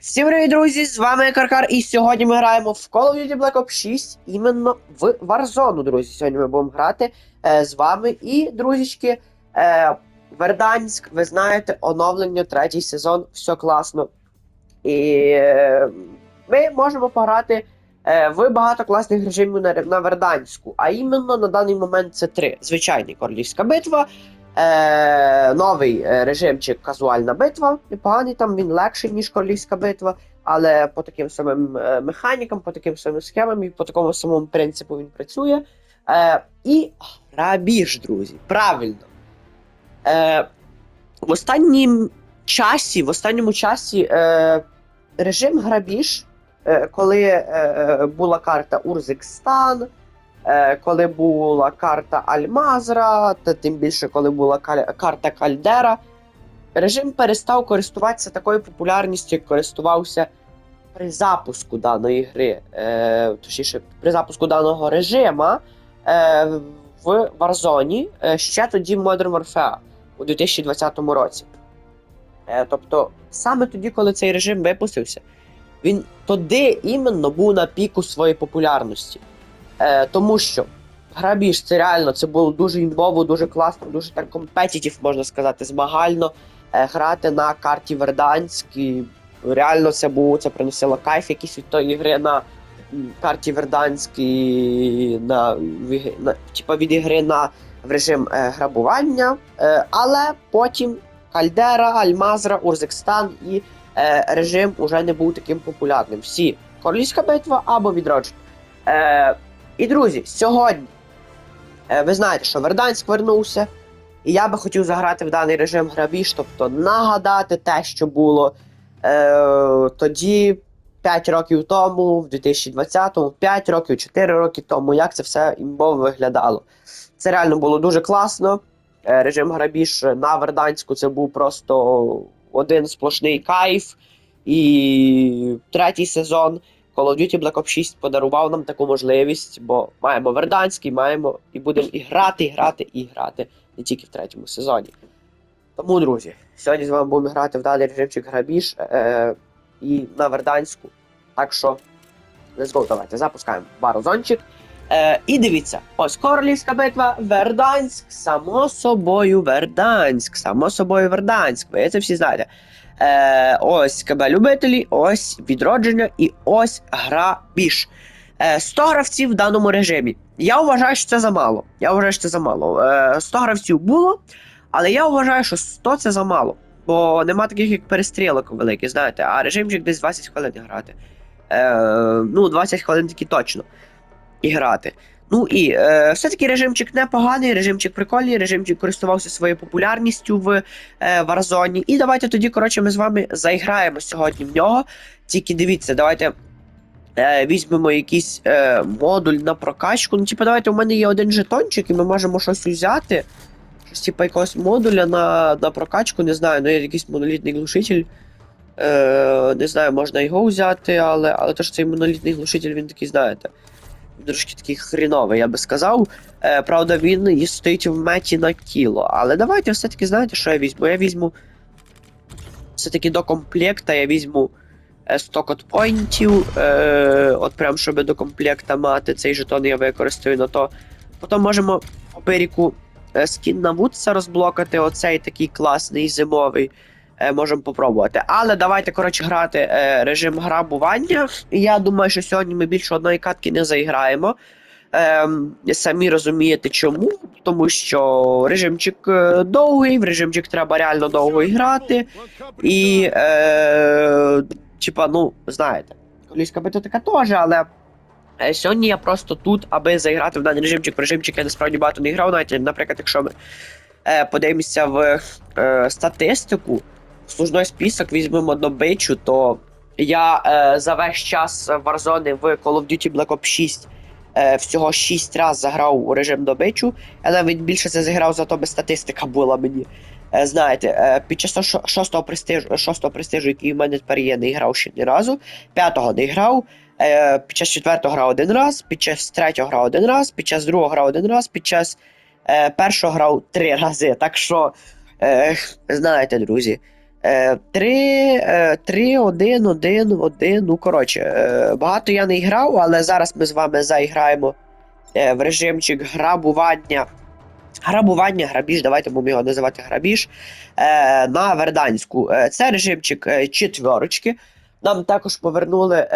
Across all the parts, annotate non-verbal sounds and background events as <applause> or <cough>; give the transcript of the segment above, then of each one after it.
Всім привіт, друзі! З вами Каркар, і сьогодні ми граємо в Call of Duty Black Ops 6 іменно в Warzone, друзі. Сьогодні ми будемо грати е, з вами. І, друзічки, е, Верданськ, ви знаєте, оновлення, третій сезон, все класно. І е, ми можемо пограти е, в багато класних режимів на, на Верданську. А іменно на даний момент це три: звичайний королівська битва. Е, новий е, режимчик казуальна битва. Непоганий там він легший, ніж королівська битва, але по таким самим е, механікам, по таким самим схемам і по такому самому принципу він працює. Е, і грабіж, друзі. Правильно. Е, в останнім часі, в останньому часі е, режим грабіж, е, коли е, була карта Урзикстан, е, коли була карта Альмазра, та тим більше, коли була карта Кальдера, режим перестав користуватися такою популярністю, як користувався при запуску даної гри, е, точніше, при запуску даного режима е, в Warzone, е, ще тоді в Modern Warfare у 2020 році. Е, тобто, саме тоді, коли цей режим випустився, він тоді іменно був на піку своєї популярності. Е, тому що грабіж це реально це було дуже імбово, дуже класно, дуже так компетітів, можна сказати, змагально е, грати на карті Верданськ. І реально це було, це приносило кайф якийсь від тої гри на карті Верданськ і на, на типа від ігри на в режим е, грабування. Е, але потім Кальдера, Альмазра, Урзекстан і е, режим уже не був таким популярним. Всі королівська битва або відродження. Е, і друзі, сьогодні е, ви знаєте, що Верданськ вернувся, і я би хотів заграти в даний режим грабіж, тобто нагадати те, що було е, тоді, 5 років тому, в 2020-му, 5 років, 4 роки тому, як це все імбово виглядало. Це реально було дуже класно. Е, режим грабіж на Верданську це був просто один сплошний кайф. І третій сезон Call of Duty Black Ops 6 подарував нам таку можливість, бо маємо Верданський, маємо і будемо і грати, і грати, і грати не тільки в третьому сезоні. Тому, друзі, сьогодні з вами будемо грати в даний режимчик грабіж е, і на Верданську. Так що, let's go, давайте запускаємо барозончик. Е, і дивіться, ось королівська битва, Верданськ, само собою Верданськ, само собою Верданськ. Ви це всі знаєте. Е, ось КБ любителі, ось відродження і ось грабіж. Е, 100 гравців в даному режимі. Я вважаю, що це замало. Я вважаю, що це замало. Е, 100 гравців було, але я вважаю, що 100 це замало. Бо нема таких, як перестрілок великих, знаєте, а режимчик десь 20 хвилин грати. Е, ну, 20 хвилин таки точно і грати. Ну і е, все-таки режимчик непоганий, режимчик прикольний, режимчик користувався своєю популярністю в е, Warzone. І давайте тоді, коротше, ми з вами заіграємо сьогодні в нього. Тільки дивіться, давайте е, візьмемо якийсь е, модуль на прокачку. Ну, типу, давайте у мене є один жетончик, і ми можемо щось взяти. Щось, типу, якогось модуля на, на прокачку, не знаю, ну є якийсь монолітний глушитель. Е, не знаю, можна його взяти, але, але то, цей монолітний глушитель, він такий, знаєте. Трошки такий хріновий, я би сказав. Е, правда, він і стоїть в меті на кіло. Але давайте все-таки знаєте, що я візьму? Я візьму. Все-таки до комплекта я візьму е, 100 кодпойнтів. Е, от прям щоб до комплекта мати цей жетон я використаю на то. Потім можемо по періку е, скін на Вудса розблокати. Оцей такий класний зимовий. Е, можемо попробувати. Але давайте, коротше, грати е, режим грабування. Я думаю, що сьогодні ми більше одної катки не заіграємо. Ем, самі розумієте чому? Тому що режимчик е, довгий, в режимчик треба реально довго грати. І, е, типа, ну, знаєте, коліська битва така теж, але. е, Сьогодні я просто тут, аби заіграти в даний режимчик. В режимчик я насправді багато не грав, навіть, наприклад, якщо ми е, подивимося в е, статистику, служной список візьмемо добичу, то я е, за весь час Warzone в Call of Duty Black Ops 6 е, всього 6 разів заграв у режим добичу, але він більше це зіграв, зато би статистика була мені. Е, знаєте, е, під час шо- шостого престижу, шостого престижу, який в мене тепер є, не грав ще ні разу, п'ятого не грав. Е, під час четвертого грав один раз, під час третього грав один раз, під час другого грав один раз, під час е, першого грав три <laughs> рази. Так що, е, знаєте, друзі, 3, е, 3, 1, 1, 1. Ну, коротше, е, багато я не грав, але зараз ми з вами заіграємо е, в режимчик грабування. Грабування, грабіж, давайте будемо його називати грабіж. Е, на Верданську. Це режимчик четверочки. Нам також повернули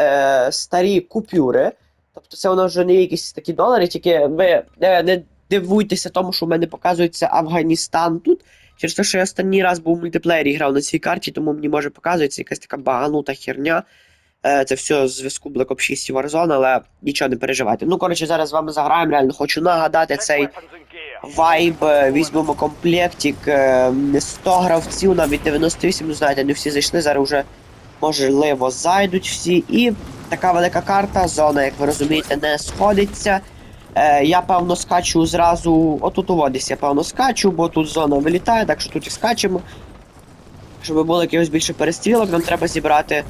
старі купюри. Тобто це воно вже не якісь такі долари, тільки ви не дивуйтеся тому, що в мене показується Афганістан тут. Через те, що я останній раз був в мультиплеєрі грав на цій карті, тому мені може показується якась така баганута херня. Е, це все з зв'язку Black Ops 6 і Warzone, але нічого не переживайте. Ну, коротше, зараз з вами заграємо. Реально хочу нагадати цей вайб. е, Візьмемо комплектик. е, 100 гравців, навіть 98, ну знаєте, не всі зайшли, зараз вже можливо зайдуть всі. І така велика карта, зона, як ви розумієте, не сходиться. Е, я певно скачу зразу. Отут у воді я певно скачу, бо тут зона вилітає, так що тут і скачемо. Щоб було якихось більше перестрілок, нам треба зібрати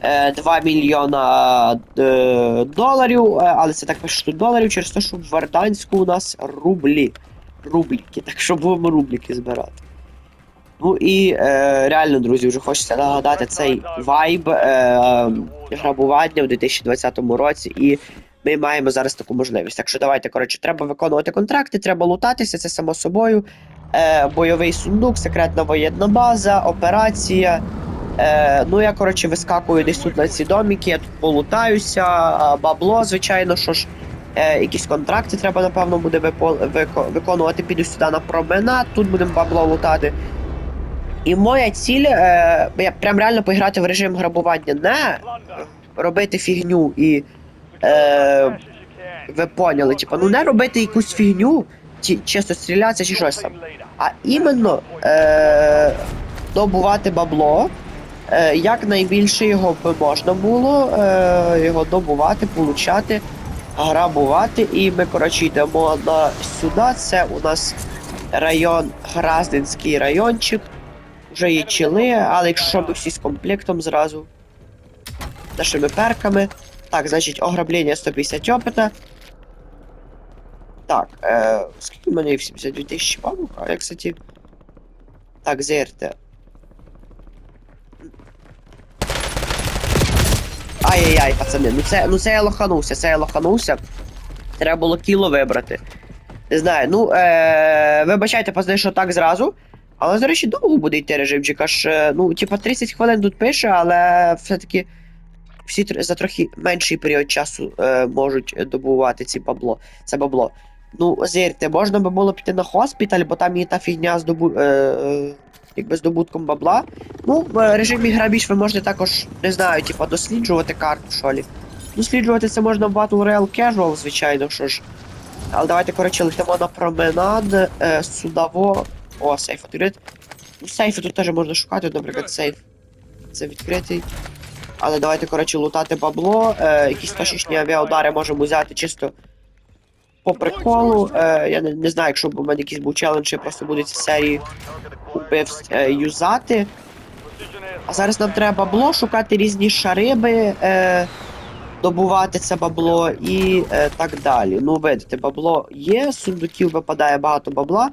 е, 2 мільйона е, доларів, е, але це так пише, тут доларів, через те, що в Варданську у нас рублі. Рубліки, так що будемо рубліки збирати. Ну і е, реально, друзі, вже хочеться нагадати цей вайб е, грабування в 2020 році, і ми маємо зараз таку можливість. Так що давайте, коротше, треба виконувати контракти, треба лутатися, це само собою. Е, бойовий сундук, секретна воєнна база, операція. Е, ну, я, коротше, вискакую десь тут на ці доміки, я тут полутаюся, бабло, звичайно, що ж. Е, якісь контракти треба, напевно, буде виконувати. Піду сюди на променад, тут будемо бабло лутати. І моя ціль, е, я прям реально поіграти в режим грабування, не робити фігню і. Е, ви поняли, типу, ну не робити якусь фігню, чи чисто стрілятися чи щось там. А іменно е, добувати бабло. Е, як найбільше його би можна було е, його добувати, получати, грабувати. І ми, коротше, йдемо на сюди. Це у нас район, Граздинський райончик. Вже є чили, але якщо ми всі з комплектом зразу. Нашими перками. Так, значить, ограблення 150 опита. Так, е, скільки в мене є 72 тисячі бабок? А я, кстати. Так, зерте. Ай-яй-яй, пацани, ну це, ну це я лоханувся, це я лоханувся. Треба було кіло вибрати. Не знаю, ну е, вибачайте, пацани, що так зразу. Але, до речі, довго буде йти режимчик, аж, е, ну, типа 30 хвилин тут пише, але все-таки всі за трохи менший період часу е, можуть добувати ці бабло. Це бабло. Ну, зірте, можна би було піти на хоспіталь, бо там є та фігня з добу... е, е, якби здобутком бабла. Ну, в режимі грабіж ви можете також, не знаю, типа досліджувати карту, що лі. Досліджувати це можна в Battle Royale Casual, звичайно, що ж. Але давайте, коротше, летимо на променад е, судаво. О, сейф відкрит. Ну, сейфи тут теж можна шукати, наприклад, сейф. Це відкритий. Але давайте, коротше, лутати бабло. Е, якісь точечні авіаудари можемо взяти чисто по приколу. Е, я не, не знаю, якщо б у мене якийсь був челендж, я просто буду ці серії убивств е, юзати. А зараз нам треба бабло, шукати різні шариби, е, добувати це бабло і е, так далі. Ну, видите, бабло є, з сундуків випадає багато бабла.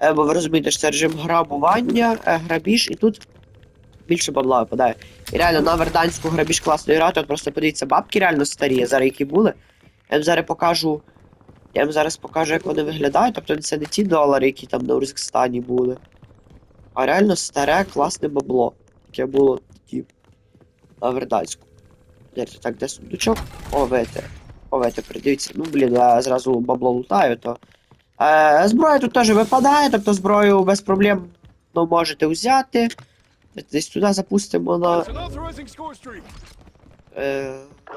Е, бо ви розумієте, що це режим грабування, е, грабіж, і тут більше бабла випадає. І реально на верданську грабіж класно грати, от просто подивіться, бабки реально старі, зараз які були. Я вам зараз покажу. Я вам зараз покажу, як вони виглядають. Тобто це не ті долари, які там на Урзекстані були. А реально старе, класне бабло. Яке було тоді на верданську. Так, де сундучок? О, вите. О, вите, придивіться. Ну, блін, я зразу бабло лутаю, то. Е, зброя тут теж випадає, тобто зброю без проблем ну, можете взяти. Десь туди запустимо на е,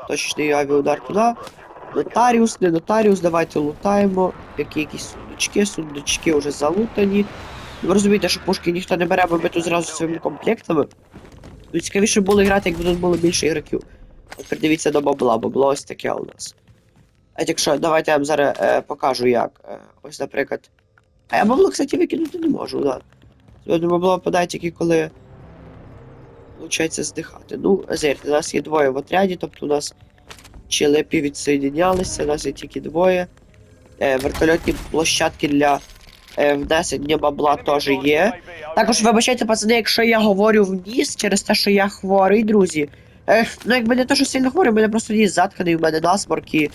точний авіаудар туди. Нотаріус, не нотаріус, давайте лутаємо. Які якісь сундучки, сундучки вже залутані. Ви розумієте, що пушки ніхто не бере, бо ми тут зразу своїми комплектами. Ну, цікавіше було грати, якби тут було більше ігроків. От придивіться до бабла, бабло ось таке у нас. А якщо, давайте я вам зараз е, покажу як. Е, ось, наприклад. А я бабло, кстати, викинути не можу, да. Сьогодні бабло випадає тільки коли. Получається здихати. Ну, зирте, у нас є двоє в отряді, тобто у нас челепі відсоєднялися, у нас є тільки двоє. Е, вертольотні площадки для е, внесення бабла теж є. Також вибачайте, пацани, якщо я говорю в ніс через те, що я хворий, друзі. Ех, ну якби не те, що сильно хворий, у мене просто ніс затканий, у мене насморк і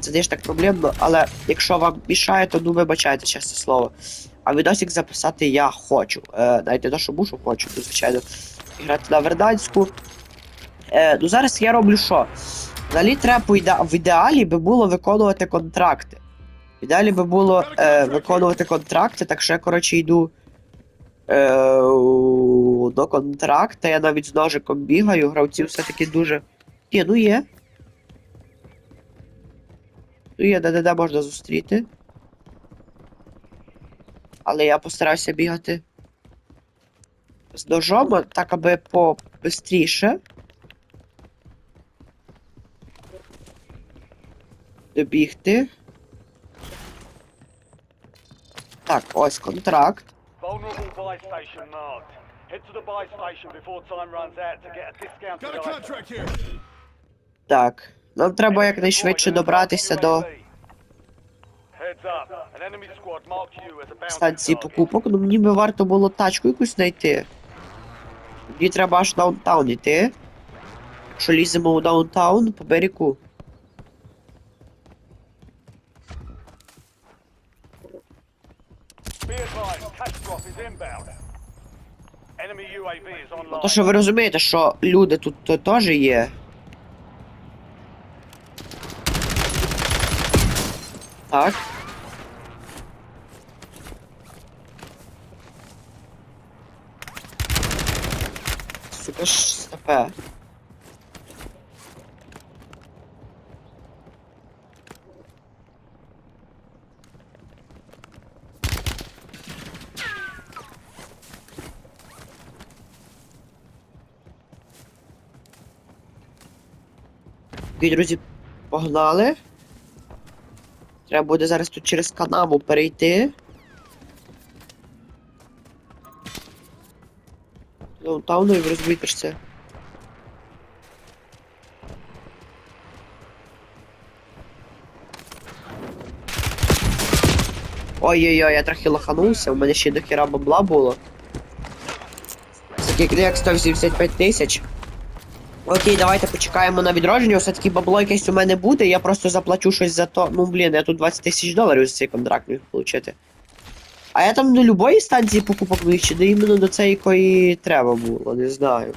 це не ж так проблемно, але якщо вам мішає, то ну вибачайте, чесне слово. А відосик записати я хочу. Е, навіть не те, що мушу, хочу, ну, звичайно, грати на Верданську. Е, ну зараз я роблю що? Взагалі треба в ідеалі би було виконувати контракти. В ідеалі би було е, виконувати контракти, так що я, коротше, йду е, до контракта, я навіть з ножиком бігаю, гравці все-таки дуже. Ні, ну є. Ну є, де-де-де можна зустріти. Але я постараюся бігати з ножом, так аби побистріше. Добігти. Так, ось контракт. Vulnerable buy station marked. Head to the buy station before time runs out to get a discounted Got a item. contract here. Так. Нам треба якнайшвидше добратися до станції покупок. Ну мені би варто було тачку якусь знайти. Мені треба аж даунтаун йти. Якщо ліземо у даунтаун по берегу. Ну, то що ви розумієте, що люди тут теж є. Так. Сука ж стопе. Окей, друзі, погнали. Треба буде зараз тут через канаву перейти. Даунтауну і це. Ой-ой-ой, я трохи лоханувся, у мене ще до хіра бабла було. Скільки як 185 тисяч. Окей, давайте почекаємо на відродження. Все-таки бабло якесь у мене буде, я просто заплачу щось за то. Ну блін, я тут 20 тисяч доларів за цей контракт міг отримати. А я там до любої станції покупок чи до іменно до цієї, якої треба було, не знаю.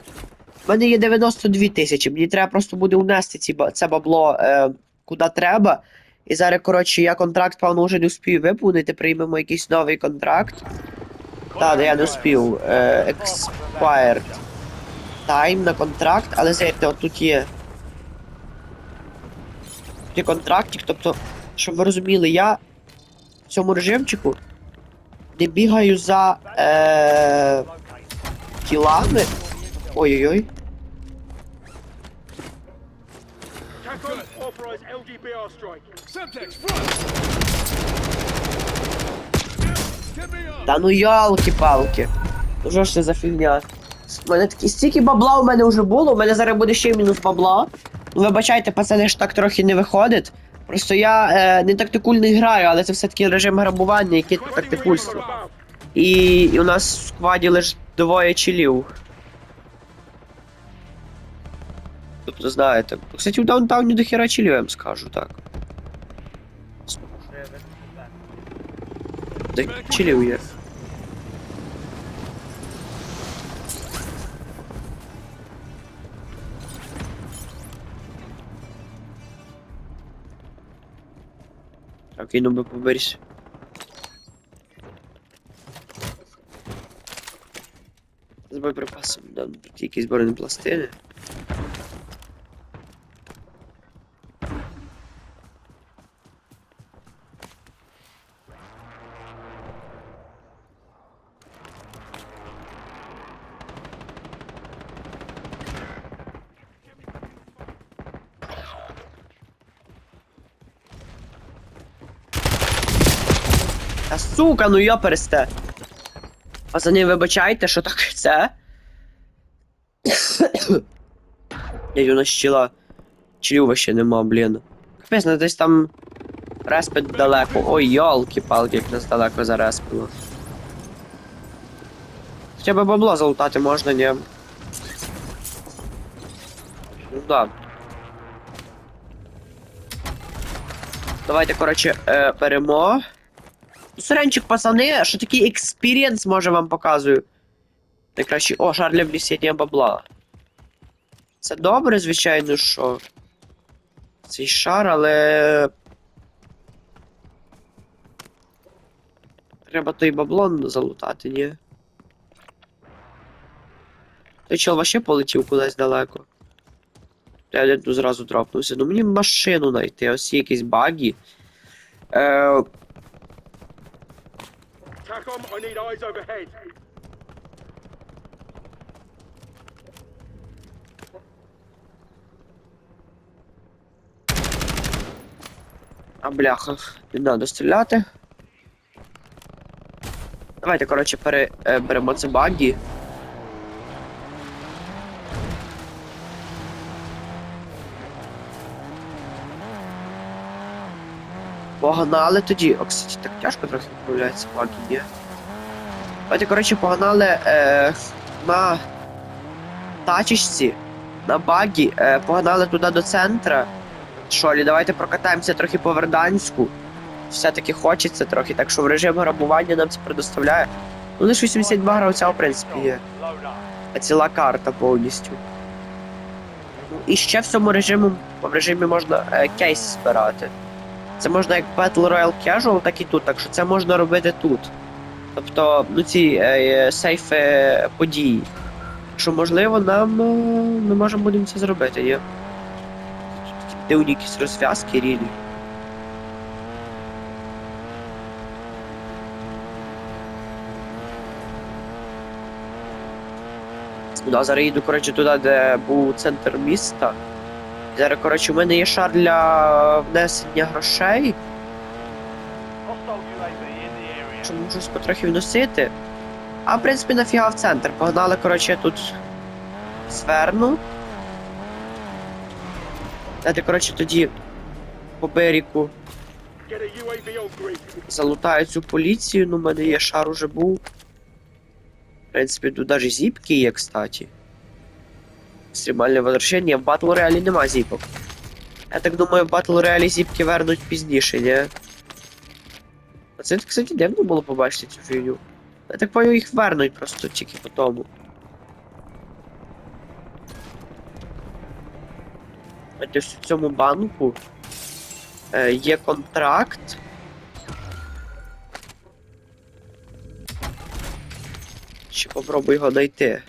У мене є 92 тисячі, мені треба просто буде унести ці, це бабло е, куди треба. І зараз, коротше, я контракт, певно, вже не успію виповнити, приймемо якийсь новий контракт. Так, да, я не успів. Е, expired тайм на контракт, але знаєте, от тут є. Тут є контрактик, тобто, щоб ви розуміли, я в цьому режимчику не бігаю за е, тілами. Ой-ой-ой. Та ну ялки-палки. Ну що ж це за фігня? У мене такі стільки бабла у мене вже було, у мене зараз буде ще мінус бабла. Ну вибачайте, пацани ж так трохи не виходить. Просто я е, не тактикульний граю, але це все-таки режим грабування, яке тактикульство. І, і у нас в скваді лише двоє чилів. Тобто, знаєте. Кстати, в даунтауні до хера чилів, я вам скажу так. Чилів є. Окей, ну би поберись. З боєприпасом, да, ну, тут якісь бронепластини. Та сука, ну я пересте. Пацани, вибачайте, що так <laughs> це? Я нас щила. Чилів ще нема, блін. Капець, ну десь там. Респить далеко. Ой, йолки-палки, як нас далеко зареспило. Хоча б бабло залутати можна, ні. Ну да. Давайте, коротше, е, беремо. Ну, Сиренчик, пацани, що такий експірієнс може вам показую. Найкраще. О, шар для внесення бабла. Це добре, звичайно, що. Цей шар, але. Треба той баблон залутати, ні? Той чел вообще полетів кудись далеко. Я один тут зразу дропнувся. Ну мені машину знайти, ось є якісь баги. Е, TACOM, I need eyes overhead. а бляха, треба стріляти. Давайте, коротше, переберемо е, це баги. Погнали тоді. О, кстати, так тяжко трохи виправляється баги, ні? Давайте, коротше, погнали е, на тачечці, на багі, е, погнали туди до центра. Шолі, давайте прокатаємося трохи по Верданську. Все-таки хочеться трохи, так що в режим грабування нам це предоставляє. Ну, лише 82 гравця, в принципі, є. А ціла карта повністю. Ну, і ще в цьому режимі, в режимі можна е, кейс збирати. Це можна як Battle Royale Casual, так і тут, так що це можна робити тут. Тобто, ну ці е, е, сейфи події. Що можливо, нам е, ми можемо будемо це зробити, є. Дивні якісь розв'язки рілі. Да, зараз їду, коротше, туди, де був центр міста. Зараз, коротше, у мене є шар для внесення грошей, що можу потрохи вносити. А в принципі нафіга в центр. Погнали, коротше, тут зверну. Дайте, коротше, тоді по grid. залутаю цю поліцію, ну в мене є шар уже був. В принципі, тут навіть зіпки є, кстати. Екстремальне возвращення. В Battle Royale нема зіпок. Я так думаю, в Battle Royale зіпки вернуть пізніше, ні? А це, кстати, дивно було побачити цю фігню. Я так понял, їх вернуть просто тільки по тому. Знаєте, в цьому банку е, є контракт. Ще попробую його знайти.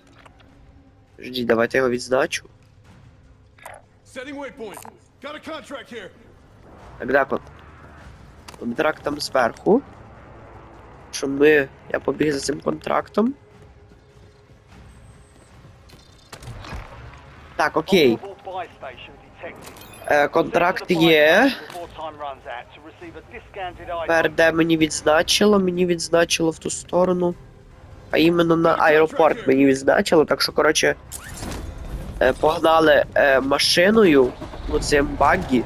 Жді, давайте його відзначу. Так, кон- контракт там зверху. Що ми. Я побіг за цим контрактом. Так, окей. Е, контракт є. Тепер де мені відзначило? Мені відзначило в ту сторону. А іменно на аеропорт мені відзначило, так що, коротше, е, погнали е, машиною у цим багі.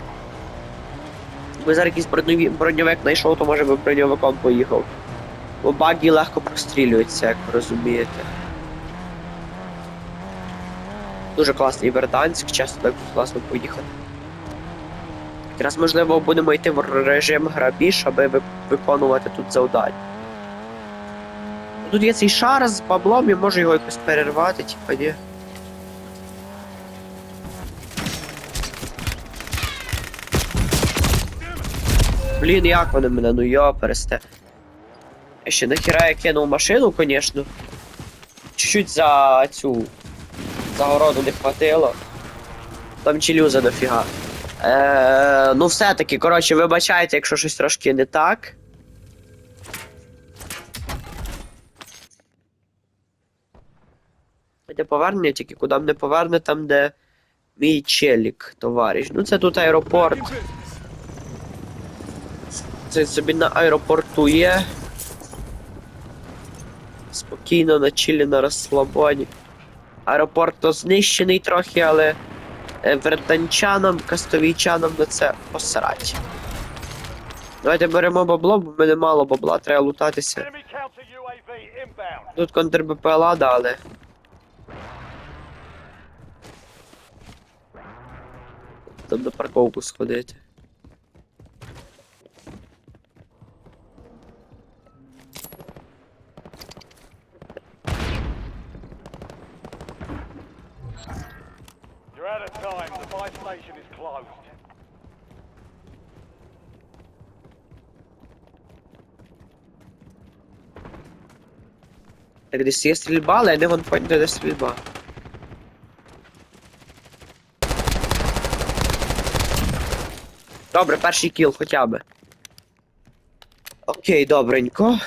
Ми зараз якийсь броньовик знайшов, то може би броньовиком поїхав. Бо багі легко прострілюються, як ви розумієте. Дуже класний Верданськ, часто так класно поїхати. Якраз можливо будемо йти в режим грабіж, аби виконувати тут завдання. Тут є цей шар з баблом, я можу його якось перервати, типа ні. Блін, як вони мене, ну йо, пересте. Я ще нахіра я кинув машину, звісно. Чуть-чуть за цю загороду не хватило. Там челюза дофіга. Е, ну все-таки, коротше, вибачайте, якщо щось трошки не так. Де повернення, тільки куди мене поверне, там, де мій челік, товариш. Ну це тут аеропорт. Це собі на аеропорту є. Спокійно на чилі на розслабоні. Аеропорт то знищений трохи, але е, верданчанам, кастовійчанам на це посрать. Давайте беремо бабло, бо мене мало бабла, треба лутатися. Тут контр БПЛА дали. Там на парковку сходити. You're out of time. The buy station is closed. Так десь є стрільба, але я не гонпойнт, де стрільба. Добре, перший кіл хоча б. Окей, добренько.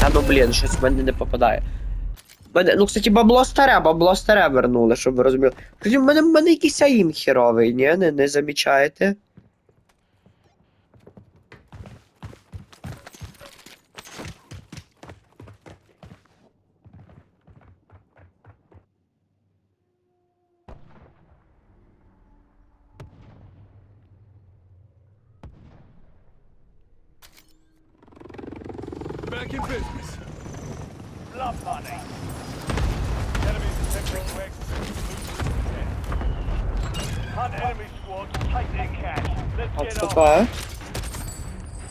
Та ну блін, щось в мене не попадає. Мене, ну, кстати, бабло старе, бабло старе вернули, щоб ви розуміли. Кстати, в мене, в мене якийсь аїм херовий, ні? Не, не замічаєте? Back in business. Love money. Enemies attempting to exit. Hunt enemy squad. Take their cash. Let's get on. Отступаю.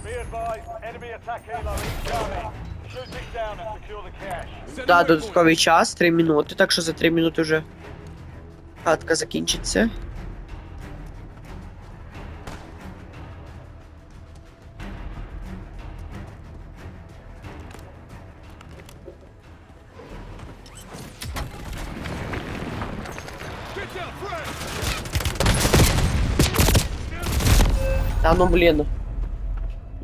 Be advised. Enemy attack helo incoming. Shoot down and secure the cash. Да, додатковий час, 3 минути, так що за 3 минути вже хатка закінчиться. Та ну блін.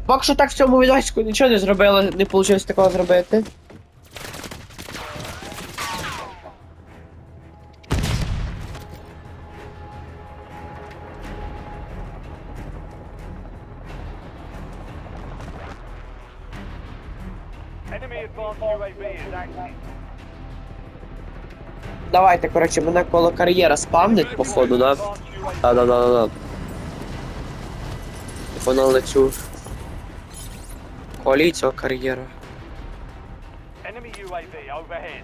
Поки що так в цьому відосику нічого не зробили, не вийшло такого зробити. Давайте, коротше, мене коло кар'єра спавнить, походу, да? Advanced Погнали цю коаліцію кар'єра. Enemy UAV overhead.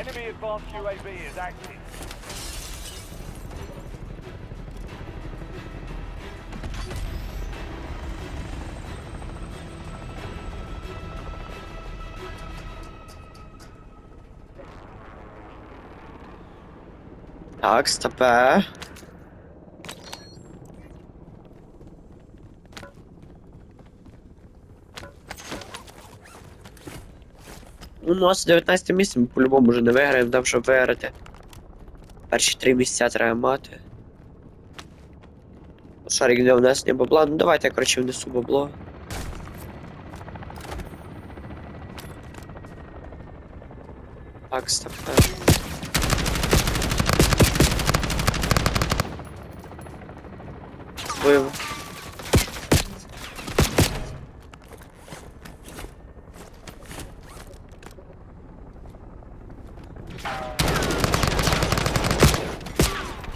Enemy advanced UAV is active. Так, стопе. Ну, у нас 19 місце, ми по-любому вже не виграємо, там щоб виграти. Перші три місця треба мати. Шарик для внесення бабла. Ну давайте коротше внесу бабло. Так, стопе. Вив.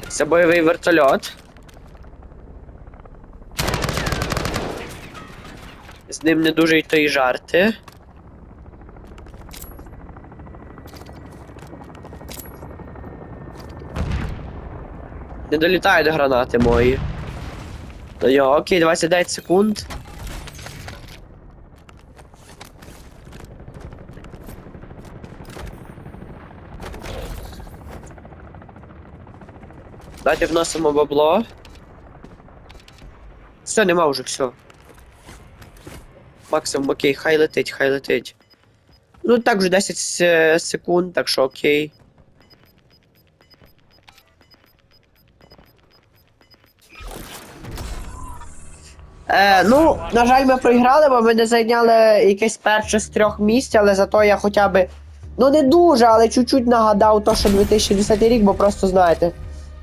Це бойовий вертольот. З ним не дуже й то й жарти. Не долітають гранати мої. До нього, окей, 29 секунд. Давайте вносимо бабло. Все, нема вже, все. Максимум окей, хай летить, хай летить. Ну так вже 10 секунд, так що окей. Е, ну, на жаль, ми проіграли, бо ми не зайняли якесь перше з трьох місць, але зато я хоча б. Ну не дуже, але чуть-чуть нагадав то, що 2010 рік, бо просто знаєте.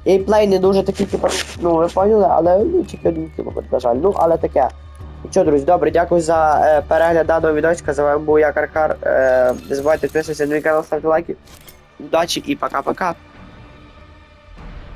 Геймплей не дуже такий, типу, ну ви поняли, але ну, тільки один кілометр, на жаль. Ну, але таке. Що, друзі, добре, дякую за е, перегляд даного відосика. З вами був я Каркар. Е, не забувайте підписуватися на мій канал, ставити лайки. Удачі і пока-пока.